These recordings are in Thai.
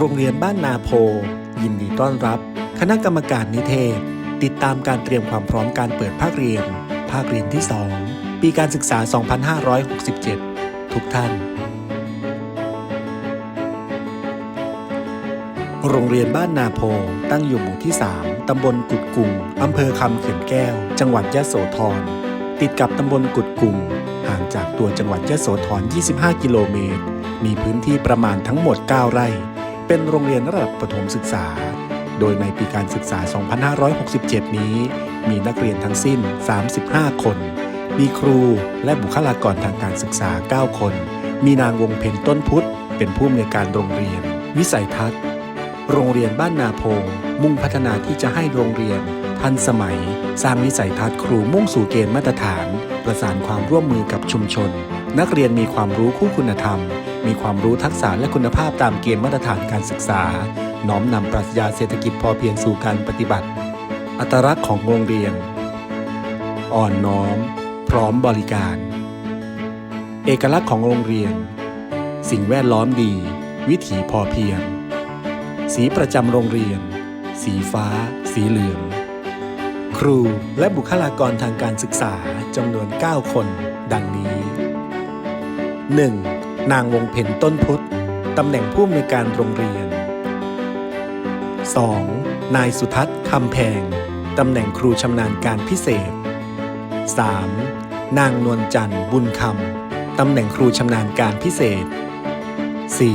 โรงเรียนบ้านนาโพ ยินดีต้อนรับ คณะกรรมการนิเทศ ติดตามการเตรียมความพร้อมการเปิดภาคเรียน ภาคเรียนที่ 2 ปีการศึกษา 2567 ทุกท่าน โรงเรียนบ้านนาโพ ตั้งอยู่หมู่ที่ 3 ตำบลกุดกุงอำเภอคำเขื่อนแก้ว จังหวัดยะโสธร ติดกับตำบลกุดกุงห่างจากตัวจังหวัดยะโสธร 25 กิโลเมตร มีพื้นที่ประมาณทั้งหมด 9 ไร่ เป็นโรงเรียนระดับประถมศึกษา โดยในปีการศึกษา 2567 นี้ มีนักเรียนทั้งสิ้น 35 คน มีครูและบุคลากรทางการศึกษา 9 คน มีนางวงเพ็ญต้นพุทธ เป็นผู้อำนวยการโรงเรียน วิสัยทัศน์ โรงเรียนบ้านนาโพงมุ่งพัฒนาที่จะให้โรงเรียน ทันสมัย สร้างวิสัยทัศน์ครูมุ่งสู่เกณฑ์มาตรฐาน ประสานความร่วมมือกับชุมชน นักเรียนมีความรู้คู่คุณธรรม มีความรู้ทักษะและคุณภาพตามเกณฑ์มาตรฐานการศึกษา น้อมนำปรัชญาเศรษฐกิจพอเพียงสู่การปฏิบัติ อัตลักษณ์ของโรงเรียน อ่อนน้อม พร้อมบริการ เอกลักษณ์ของโรงเรียน สิ่งแวดล้อมดี วิถีพอเพียง สีประจำโรงเรียน สีฟ้า สีเหลือง ครูและบุคลากรทางการศึกษาจำนวน 9 คน ดังนี้ 1. นางวงเพ็ญต้นพุทธตำแหน่งผู้อำนวยการโรงเรียน 2. นายสุทัศน์คำแพง ตำแหน่งครูชำนาญการพิเศษ 3. นางนวลจันทร์บุญคำ ตำแหน่งครูชำนาญการพิเศษ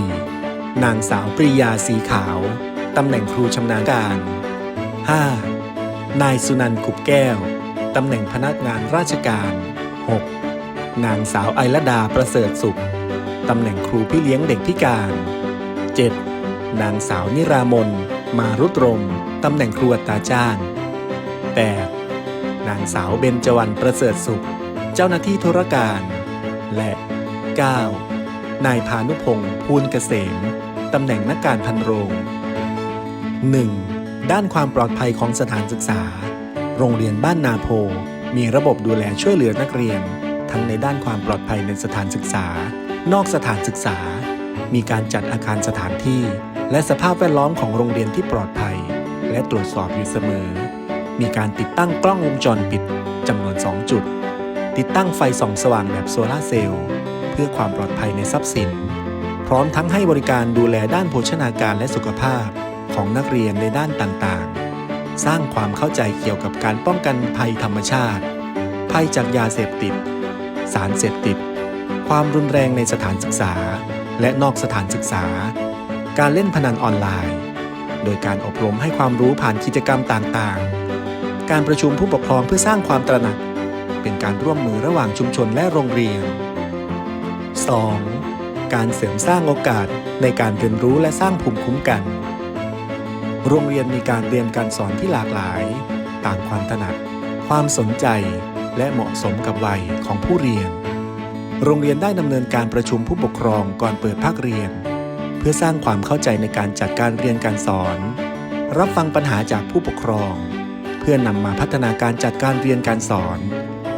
4. นางสาวปริยาสีขาว ตำแหน่งครูชำนาญการ 5. นายสุนันท์กุบแก้ว ตำแหน่งพนักงานราชการ 6. นางสาวไอรดาประเสริฐสุข ตำแหน่งครูพี่เลี้ยงเด็กพิการ 7. นางสาวนิรามน มารุตรม ตำแหน่งครูอัตราจ้าง 8. นางสาวเบญจวรรณประเสริฐสุข เจ้าหน้าที่ธุรการ และ 9. นายพานุพงศ์ภูลเกษม ตำแหน่งนักการพันโรง 1. ด้านความปลอดภัยของสถานศึกษา โรงเรียนบ้านนาโพ มีระบบดูแลช่วยเหลือนักเรียน ทั้งในด้านความปลอดภัยในสถานศึกษา นอกสถานศึกษา มีการจัดอาคารสถานที่ และสภาพแวดล้อมของโรงเรียนที่ปลอดภัย และตรวจสอบอยู่เสมอ มีการติดตั้งกล้องวงจรปิดจำนวน 2 จุด ติดตั้งไฟส่องสว่างแบบโซลาเซลล์เพื่อความปลอดภัยในทรัพย์สิน พร้อมทั้งให้บริการดูแลด้านโภชนาการและสุขภาพของนักเรียนในด้านต่างๆ สร้างความเข้าใจเกี่ยวกับการป้องกันภัยธรรมชาติ ภัยจากยาเสพติด สารเสพติด ความรุนแรงในสถานศึกษา และนอกสถานศึกษา การเล่นพนันออนไลน์ โดยการอบรมให้ความรู้ผ่านกิจกรรมต่างๆ การประชุมผู้ปกครองเพื่อสร้างความตระหนัก เป็นการร่วมมือระหว่างชุมชนและโรงเรียน 2. การเสริมสร้างโอกาสในการเรียนรู้และสร้างภูมิคุ้มกัน โรงเรียนมีการเรียนการสอนที่หลากหลายตามความถนัด ความสนใจ และเหมาะสมกับวัยของผู้เรียน โรงเรียนได้ดำเนินการประชุมผู้ปกครองก่อนเปิดภาคเรียน เพื่อสร้างความเข้าใจในการจัดการเรียนการสอน รับฟังปัญหาจากผู้ปกครอง เพื่อนำมาพัฒนาการจัดการเรียนการสอน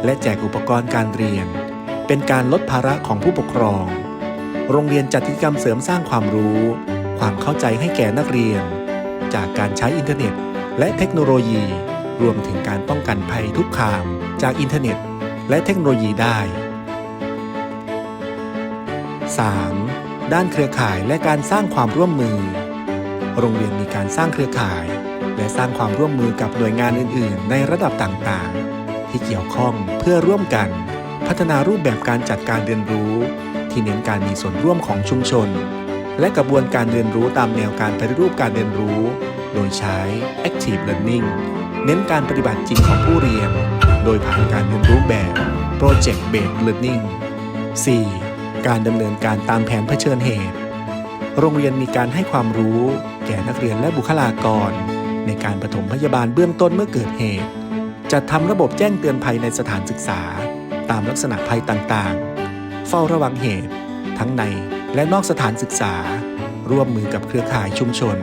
และแจกอุปกรณ์การเรียน เป็นการลดภาระของผู้ปกครอง โรงเรียนจัดกิจกรรมเสริมสร้างความรู้ ความเข้าใจให้แก่นักเรียน จากการใช้อินเทอร์เน็ต และเทคโนโลยี รวมถึงการป้องกันภัยทุกคาม จากอินเทอร์เน็ต และเทคโนโลยีได้ 3. ด้านเครือข่ายและการสร้างความร่วมมือ โรงเรียนมีการสร้างเครือข่าย และสร้างความร่วมมือกับหน่วยงานอื่น ๆ ในระดับต่างๆ ที่เกี่ยวข้องเพื่อร่วมกัน พัฒนารูปแบบการจัดการเรียนรู้ ที่เน้นการมีส่วนร่วมของชุมชน และกระบวนการเรียนรู้ตามแนวการปฏิรูปการเรียนรู้ โดยใช้ Active Learning เน้นการปฏิบัติจริงของผู้เรียน โดยผ่านการเรียนรู้แบบ Project Based Learning 4. การดำเนินการตามแผนเผชิญเหตุ โรงเรียนมีการให้ความรู้ แก่นักเรียนและบุคลากร ในการปฐมพยาบาลเบื้องต้นเมื่อเกิดเหตุ จัดทำระบบแจ้งเตือนภัยในสถานศึกษา ตามลักษณะภัยต่างๆ เฝ้าระวังเหตุ ทั้งในและนอกสถานศึกษา ร่วมมือกับเครือข่ายชุมชน